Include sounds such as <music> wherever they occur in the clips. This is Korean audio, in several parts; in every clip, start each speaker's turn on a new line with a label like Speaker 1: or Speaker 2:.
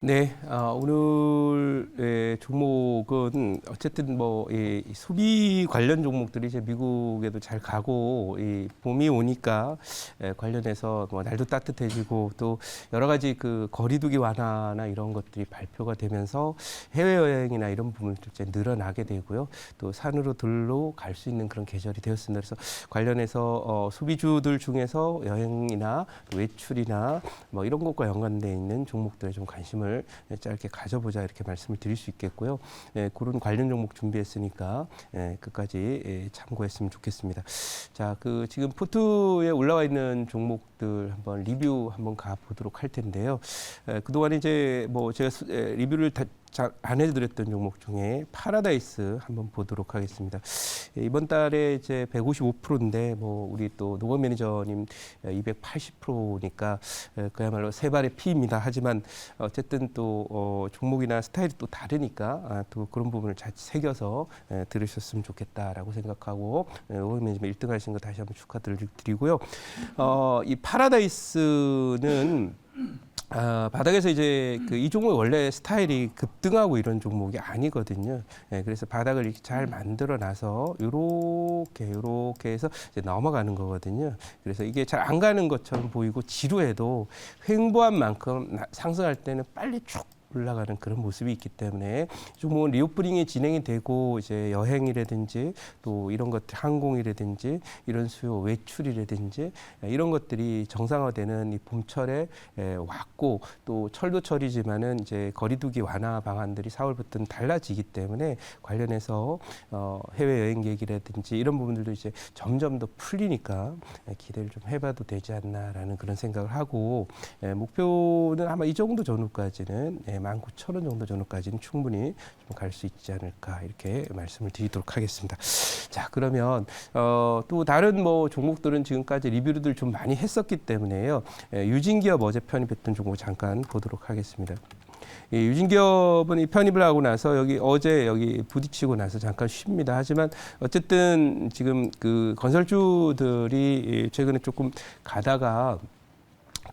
Speaker 1: 네, 어, 오늘 의 종목은 어쨌든 뭐이 소비 관련 종목들이 이제 미국에도 잘 가고 이 봄이 오니까 에, 관련해서 뭐 날도 따뜻해지고 또 여러 가지 그 거리두기 완화나 이런 것들이 발표가 되면서 해외 여행이나 이런 부분도 이제 늘어나게 되고요. 또 산으로 들로 갈 수 있는 그런 계절이 되었습니다. 그래서 관련해서 어, 소비주들 중에서 여행이나 외출이나 뭐 이런 것과 연관돼 있는 종목들에 좀 관심을 짧게 가져보자 이렇게 말씀을 드릴 수 있겠 고요. 예, 그런 관련 종목 준비했으니까 예, 끝까지 예, 참고했으면 좋겠습니다. 자, 그 지금 포트에 올라와 있는 종목들 한번 리뷰 한번 가 보도록 할 텐데요. 에, 그동안 이제 뭐 제가 수- 에, 리뷰를 다잘 안 해드렸던 종목 중에 파라다이스 한번 보도록 하겠습니다. 예, 이번 달에 이제 155%인데 뭐 우리 또 노건 매니저님 280%니까 그야말로 세 발의 피입니다. 하지만 어쨌든 또 어, 종목이나 스타일이 또 다르니까 아, 또 그런 부분을 잘 새겨서 에, 들으셨으면 좋겠다라고 생각하고 노건 매니저님 1등 하신 거 다시 한번 축하드리고요. 어, 이 파라다이스는 아, 바닥에서 이제 그 이 종목 원래 스타일이 급등하고 이런 종목이 아니거든요. 예, 그래서 바닥을 이렇게 잘 만들어 놔서 요렇게 요렇게 해서 이제 넘어가는 거거든요. 그래서 이게 잘 안 가는 것처럼 보이고 지루해도 횡보한 만큼 나- 상승할 때는 빨리 쭉 올라가는 그런 모습이 있기 때문에 이 종목은 리오프닝이 진행이 되고 이제 여행이라든지 또 이런 것들 항공이라든지 이런 수요 외출이라든지 이런 것들이 정상화되는 이 봄철에 에, 왔고 또 철도철이지만은 이제 거리두기 완화 방안들이 4월부터는 달라지기 때문에 관련해서 어, 해외 여행 계획이라든지 이런 부분들도 이제 점점 더 풀리니까 에, 기대를 좀 해봐도 되지 않나라는 그런 생각을 하고 에, 목표는 아마 이 정도 전후까지는 예, 19,000원 정도 전후까지는 충분히 좀 갈 수 있지 않을까 이렇게 말씀을 드리도록 하겠습니다. 자 그러면 어, 또 다른 뭐 종목들은 지금까지 리뷰를 좀 많이 했었기 때문에요. 예, 유진기업 어제 편입했던 종목 잠깐 보도록 하겠습니다. 이 유진기업은 이 편입을 하고 나서 여기 어제 여기 부딪히고 나서 잠깐 쉽니다. 하지만 어쨌든 지금 그 건설주들이 이 최근에 조금 가다가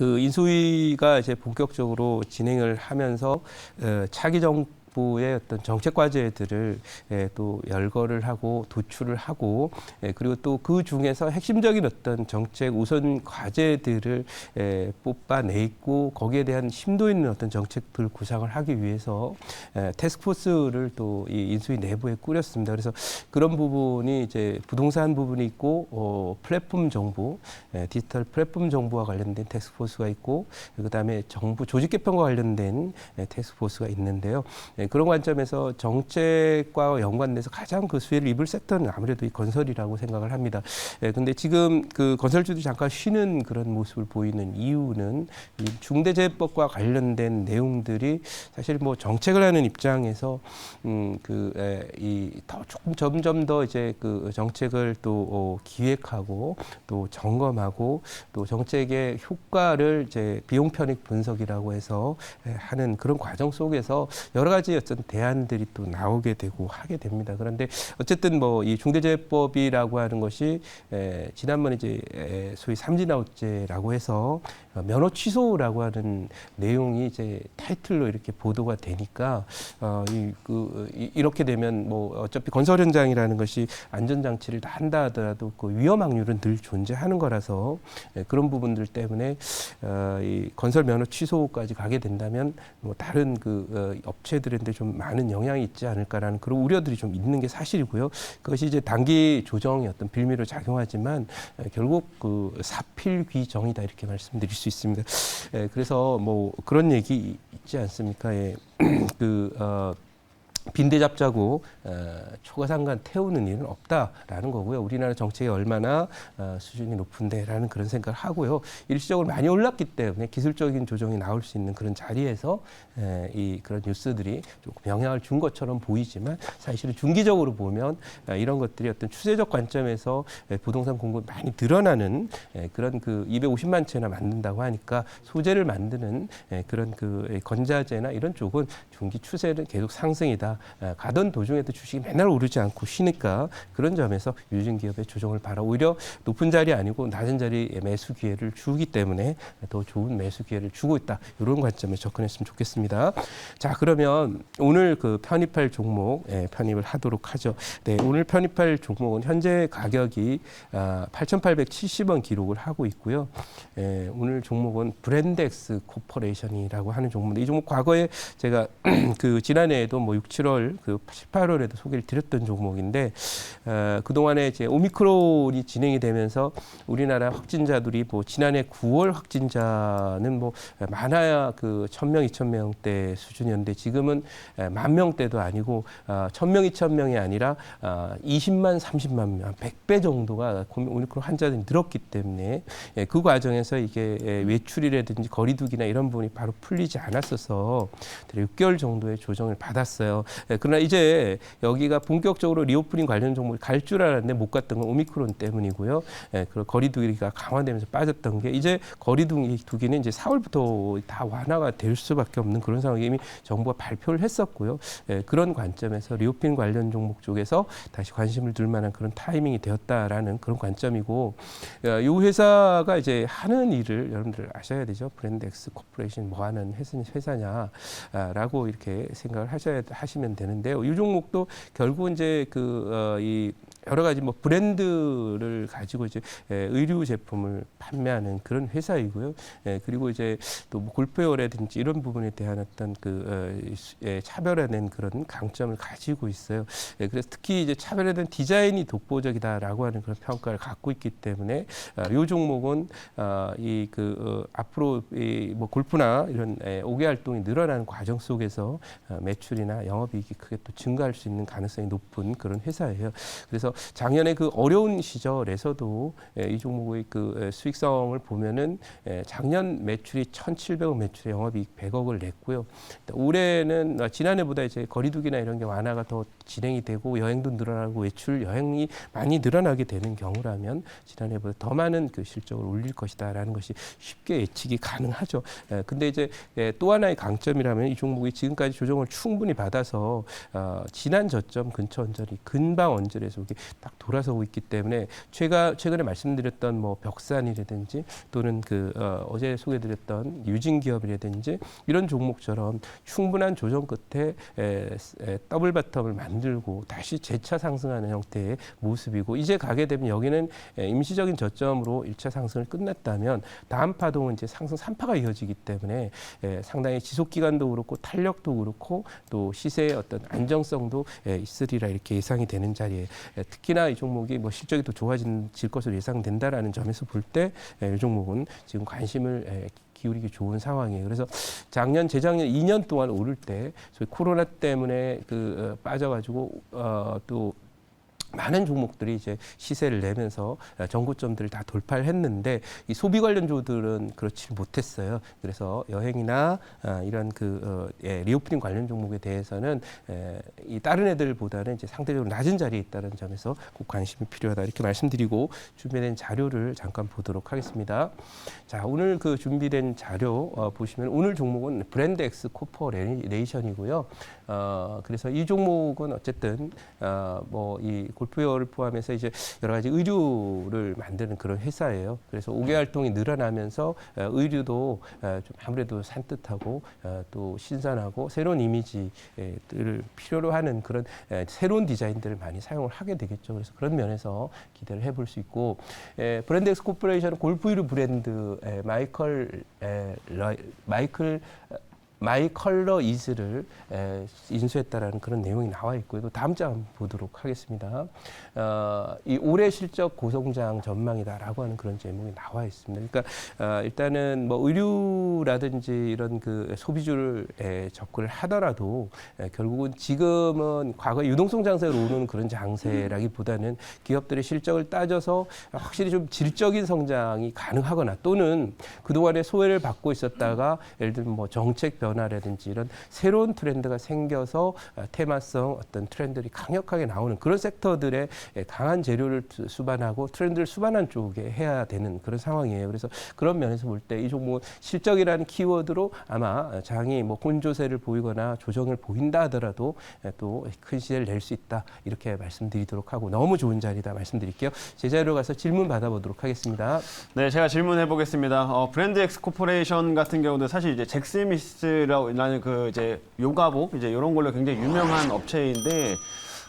Speaker 1: 그 인수위가 이제 본격적으로 진행을 하면서 어, 차기 정 부의 어떤 정책 과제들을 예, 또 열거를 하고 도출을 하고 예, 그리고 또 그 중에서 핵심적인 어떤 정책 우선 과제들을 예, 뽑아내고 거기에 대한 심도 있는 어떤 정책들 구상을 하기 위해서 예, 테스크포스를 또 이 인수위 내부에 꾸렸습니다. 그래서 그런 부분이 이제 부동산 부분이 있고 어, 플랫폼 정보, 예, 디지털 플랫폼 정보와 관련된 테스크포스가 있고 그다음에 정부 조직 개편과 관련된 예, 테스크포스가 있는데요. 예, 그런 관점에서 정책과 연관돼서 가장 그 수혜를 입을 섹터는 아무래도 이 건설이라고 생각을 합니다. 예, 근데 지금 그 건설주도 잠깐 쉬는 그런 모습을 보이는 이유는 이 중대재해법과 관련된 내용들이 사실 뭐 정책을 하는 입장에서 음그이더 조금 점점 더 이제 그 정책을 또 어, 기획하고 또 점검하고 또 정책의 효과를 이제 비용 편익 분석이라고 해서 예, 하는 그런 과정 속에서 여러 가지 어떤 대안들이 또 나오게 되고 하게 됩니다. 그런데 어쨌든 뭐 이 중대재해법이라고 하는 것이 에, 지난번에 이제 에, 소위 삼진아웃제라고 해서 어, 면허 취소라고 하는 내용이 이제 타이틀로 이렇게 보도가 되니까 어, 이, 그, 이, 이렇게 되면 뭐 어차피 건설 현장이라는 것이 안전 장치를 다 한다 하더라도 그 위험 확률은 늘 존재하는 거라서 예, 그런 부분들 때문에 어, 이 건설 면허 취소까지 가게 된다면 뭐 다른 그 어, 업체들한테 좀 많은 영향이 있지 않을까라는 그런 우려들이 좀 있는 게 사실이고요. 그것이 이제 단기 조정의 어떤 빌미로 작용하지만 에, 결국 그 사필귀정이다 이렇게 말씀드릴 수 있습니다. 에, 그래서 뭐 그런 얘기 있지 않습니까? 예. <clears throat> 그 어, 빈대 잡자고 어, 초가상간 태우는 일은 없다라는 거고요. 우리나라 정책이 얼마나 어, 수준이 높은데라는 그런 생각을 하고요. 일시적으로 많이 올랐기 때문에 기술적인 조정이 나올 수 있는 그런 자리에서 에, 이 그런 뉴스들이 조금 영향을 준 것처럼 보이지만 사실은 중기적으로 보면 어, 이런 것들이 어떤 추세적 관점에서 에, 부동산 공급이 많이 늘어나는 에, 그런 그 250만 채나 만든다고 하니까 소재를 만드는 에, 그런 그 에, 건자재나 이런 쪽은 중기 추세는 계속 상승이다. 가던 도중에도 주식이 맨날 오르지 않고 쉬니까 그런 점에서 유증기업의 조정을 바라 오히려 높은 자리 아니고 낮은 자리에 매수 기회를 주기 때문에 더 좋은 매수 기회를 주고 있다. 이런 관점에 접근했으면 좋겠습니다. 자 그러면 오늘 그 편입할 종목 예, 편입을 하도록 하죠. 네, 오늘 편입할 종목은 현재 가격이 아, 8,870원 기록을 하고 있고요. 예, 오늘 종목은 브랜덱스 코퍼레이션이라고 하는 종목인데 이 종목 과거에 제가 <clears throat> 그 지난해에도 뭐 6, 7월 그 7, 8월에도 소개를 드렸던 종목인데 어, 그 동안에 이제 오미크론이 진행이 되면서 우리나라 확진자들이 뭐 지난해 9월 확진자는 뭐 많아야 그 1,000명, 2,000명대 수준이었는데 지금은 에, 만 명대도 아니고 어, 1,000명, 2,000명이 아니라 어, 20만, 30만 명, 100배 정도가 오미크론 환자들이 늘었기 때문에 예, 그 과정에서 이게 예, 외출이라든지 거리두기나 이런 부분이 바로 풀리지 않았어서 6개월 정도의 조정을 받았어요. 예, 그러나 이제 여기가 본격적으로 리오프닝 관련 종목이 갈 줄 알았는데 못 갔던 건 오미크론 때문이고요. 예, 그 거리두기가 강화되면서 빠졌던 게 이제 거리두기는 이제 4월부터 다 완화가 될 수밖에 없는 그런 상황이 이미 정부가 발표를 했었고요. 예, 그런 관점에서 리오프닝 관련 종목 쪽에서 다시 관심을 둘 만한 그런 타이밍이 되었다라는 그런 관점이고 어, 이 회사가 이제 하는 일을 여러분들 아셔야 되죠. 브랜드 엑스 코퍼레이션 뭐 하는 회사- 회사냐라고 이렇게 생각을 하셔야 하시면 되는데요. 이 종목도 결국 이제 그이 여러 가지 뭐 브랜드를 가지고 이제 에, 의류 제품을 판매하는 그런 회사이고요. 에, 그리고 이제 또뭐 골프웨어라든지 이런 부분에 대한 어떤 그 어, 이 수- 예, 차별화된 그런 강점을 가지고 있어요. 예, 그래서 특히 이제 차별화된 디자인이 독보적이다라고 하는 그런 평가를 갖고 있기 때문에 어, 이 종목은 어, 이그 어, 앞으로 이 뭐 골프나 이런 에, 5개 활동이 늘어나는 과정 속에서 어, 매출이나 영업이익이 크게 또 증가할 수 있는 가능성이 높은 그런 회사예요. 그래서 작년에 그 어려운 시절에서도 예, 이 종목의 그 에, 수익성을 보면은 예, 작년 매출이 1,700억 매출에 영업이익 100억을 냈고요. 올해는 어, 지난해보다 이제 거리두기나 이런 게 완화가 더 진행이 되고 여행도 늘어나고 외출 여행이 많이 늘어나게 되는 경우라면 지난해보다 더 많은 그 실적을 올릴 것이다라는 것이 쉽게 예측이 가능하죠. 예, 근데 이제 예, 또 하나의 강점이라면 이 종목이 지금까지 조정을 충분히 받아서 어, 지난 저점 근처 언저리 근방 언저리에서 이렇게 딱 돌아서고 있기 때문에 최가 최근에 말씀드렸던 뭐 벽산이라든지 또는 그 어, 어제 소개드렸던 유진기업이라든지 이런 종목처럼 충분한 조정 끝에 에, 에, 더블 바텀을 만들고 다시 재차 상승하는 형태의 모습이고 이제 가게 되면 여기는 에, 임시적인 저점으로 일차 상승을 끝냈다면 다음 파동은 이제 상승 3파가 이어지기 때문에 에, 상당히 지속 기간도 그렇고 탄력도 그렇고 또 시세의 어떤 안정성도 에, 있으리라 이렇게 예상이 되는 자리에 에, 특히나 이 종목이 뭐 실적이 더 좋아질 것으로 예상된다라는 점에서 볼 때 이 종목은 지금 관심을 에, 기울이기 좋은 상황이에요. 그래서 작년, 재작년 2년 동안 오를 때 소위 코로나 때문에 그 어, 빠져가지고 어, 또 많은 종목들이 이제 시세를 내면서 어, 전고점들을 다 돌파를 했는데 이 소비 관련주들은 그렇지 못했어요. 그래서 여행이나 아, 이런 그 어, 예, 리오프닝 관련 종목에 대해서는 에, 이 다른 애들보다는 이제 상대적으로 낮은 자리에 있다는 점에서 꼭 관심이 필요하다 이렇게 말씀드리고 준비된 자료를 잠깐 보도록 하겠습니다. 자 오늘 그 준비된 자료 어, 보시면 오늘 종목은 브랜드 엑스 코퍼레이션이고요. 어, 그래서 이 종목은 어쨌든 어, 뭐이 골프웨어를 포함해서 이제 여러 가지 의류를 만드는 그런 회사예요. 그래서 5개 활동이 늘어나면서 어, 의류도 어, 좀 아무래도 산뜻하고 어, 또 신선하고 새로운 이미지를 필요로 하는 그런 에, 새로운 디자인들을 많이 사용을 하게 되겠죠. 그래서 그런 면에서 기대를 해볼 수 있고 에, 브랜드 엑스 코퍼레이션은 골프 의류 브랜드 러, 마이클 마이 컬러 이즈를 에, 인수했다라는 그런 내용이 나와 있고요. 또 다음 장 보도록 하겠습니다. 어, 이 올해 실적 고성장 전망이다라고 하는 그런 제목이 나와 있습니다. 그러니까 어, 일단은 뭐 의류라든지 이런 그 소비주를 에, 접근을 하더라도 에, 결국은 지금은 과거 유동성 장세로 오는 그런 장세라기보다는 기업들의 실적을 따져서 확실히 좀 질적인 성장이 가능하거나 또는 그동안에 소외를 받고 있었다가 예를 들면 뭐 정책 변 변화라든지 이런 새로운 트렌드가 생겨서 어, 테마성 어떤 트렌드들이 강력하게 나오는 그런 섹터들의 예, 강한 재료를 수- 수반하고 트렌드를 수반한 쪽에 해야 되는 그런 상황이에요. 그래서 그런 면에서 볼 때 이 종목은 실적이라는 키워드로 아마 장이 뭐 혼조세를 보이거나 조정을 보인다 하더라도 예, 또큰 시세를 낼 수 있다 이렇게 말씀드리도록 하고 너무 좋은 자리다 말씀드릴게요. 제 자리로 가서 질문 받아보도록 하겠습니다.
Speaker 2: 네, 제가 질문해 보겠습니다. 어, 브랜드 엑스 코퍼레이션 같은 경우도 사실 이제 잭스미스 라는 그 이제 요가복 이제 이런 걸로 굉장히 유명한 업체인데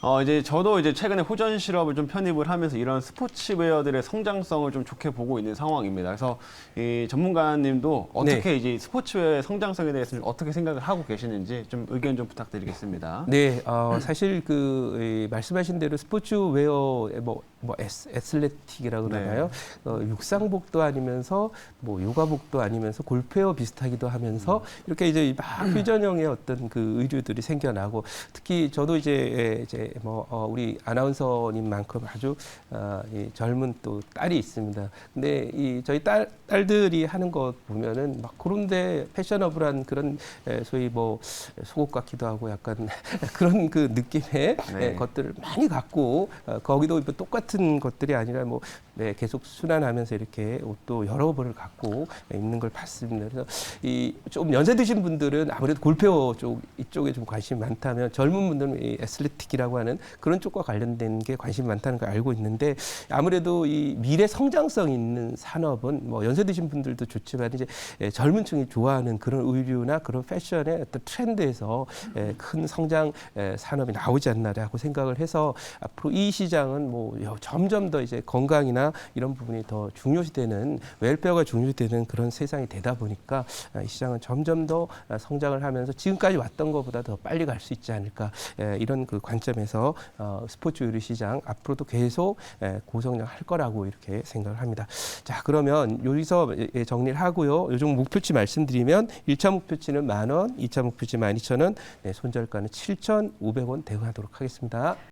Speaker 2: 어, 이제 저도 이제 최근에 호전 실업을 좀 편입을 하면서 이런 스포츠웨어들의 성장성을 좀 좋게 보고 있는 상황입니다. 그래서 이 전문가님도 어떻게 이제 스포츠웨어의 성장성에 대해서 좀 어떻게 생각을 하고 계시는지 좀 의견 좀 부탁드리겠습니다.
Speaker 1: 네, 어, 사실 그 이, 말씀하신 대로 스포츠웨어 뭐, 뭐 에스, 애슬레틱이라고
Speaker 2: 네.
Speaker 1: 그러나요? 어, 육상복도 아니면서 뭐 요가복도 아니면서 골프웨어 비슷하기도 하면서 이렇게 이제 막 퓨전형의 어떤 그 의류들이 생겨나고 특히 저도 이제 예, 이제 뭐 어, 우리 아나운서님만큼 아주 어, 이 젊은 또 딸이 있습니다. 근데 이 저희 딸 딸들이 하는 것 보면은 막 그런데 패셔너블한 그런 에, 소위 뭐 속옷 같기도 하고 약간 <laughs> 그런 그 느낌의
Speaker 2: 네.
Speaker 1: 예, 것들을 많이 갖고 어, 거기도 뭐 똑같은 것들이 아니라 뭐 네, 계속 순환하면서 이렇게 옷도 여러 벌을 갖고 입는 걸 봤습니다. 그래서 이 좀 연세 드신 분들은 아무래도 골페어 쪽 이쪽에 좀 관심이 많다면 젊은 분들은 이 애슬레틱이라고 하는 그런 쪽과 관련된 게 관심이 많다는 걸 알고 있는데 아무래도 이 미래 성장성 있는 산업은 뭐 연세 드신 분들도 좋지만 이제 예, 젊은 층이 좋아하는 그런 의류나 그런 패션의 어떤 트렌드에서 예, 큰 성장 예, 산업이 나오지 않나라고 생각을 해서 앞으로 이 시장은 뭐 여- 점점 더 이제 건강이나 이런 부분이 더 중요시되는 웰페어가 중요시되는 그런 세상이 되다 보니까 아, 이 시장은 점점 더 아, 성장을 하면서 지금까지 왔던 것보다 더 빨리 갈 수 있지 않을까 예, 이런 그 관점에서 어, 스포츠 의류 시장 앞으로도 계속 예, 고성장할 거라고 이렇게 생각을 합니다. 자 그러면 여기서 예, 예, 정리를 하고요. 요즘 목표치 말씀드리면 1차 목표치는 만 원, 2차 목표치 12,000원, 네, 손절가는 7,500원 대응하도록 하겠습니다.